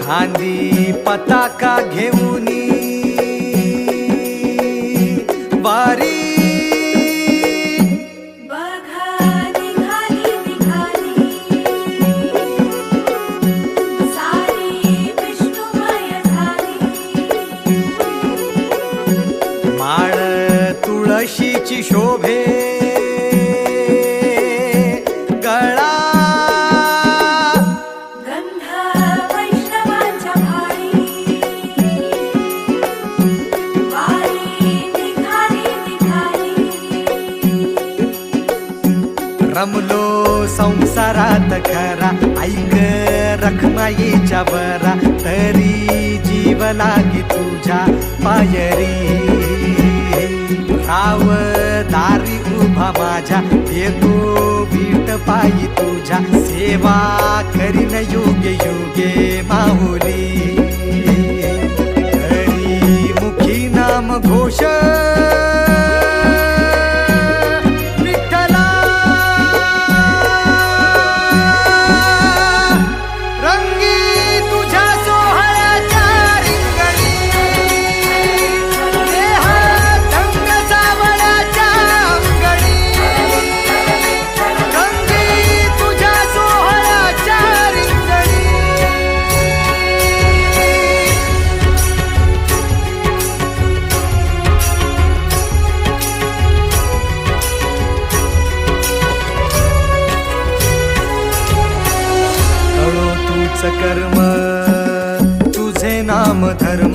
खांदी पताका घेऊनी तुळशीची शोभे. गळा. रमलो संसारात खरा. ऐक रखमाईच्या बरा तरी जीव लागी तुझ्या पायरी. शोभा माझ्या येतो बीट पायी तुझ्या. सेवा करीन योगे योगे. कर्म तुझे नाम धर्म.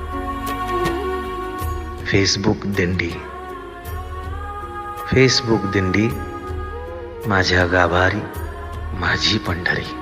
फेसबुक दिंडी. फेसबुक दिंडी माझ्या गाभारी माझी पंढरी.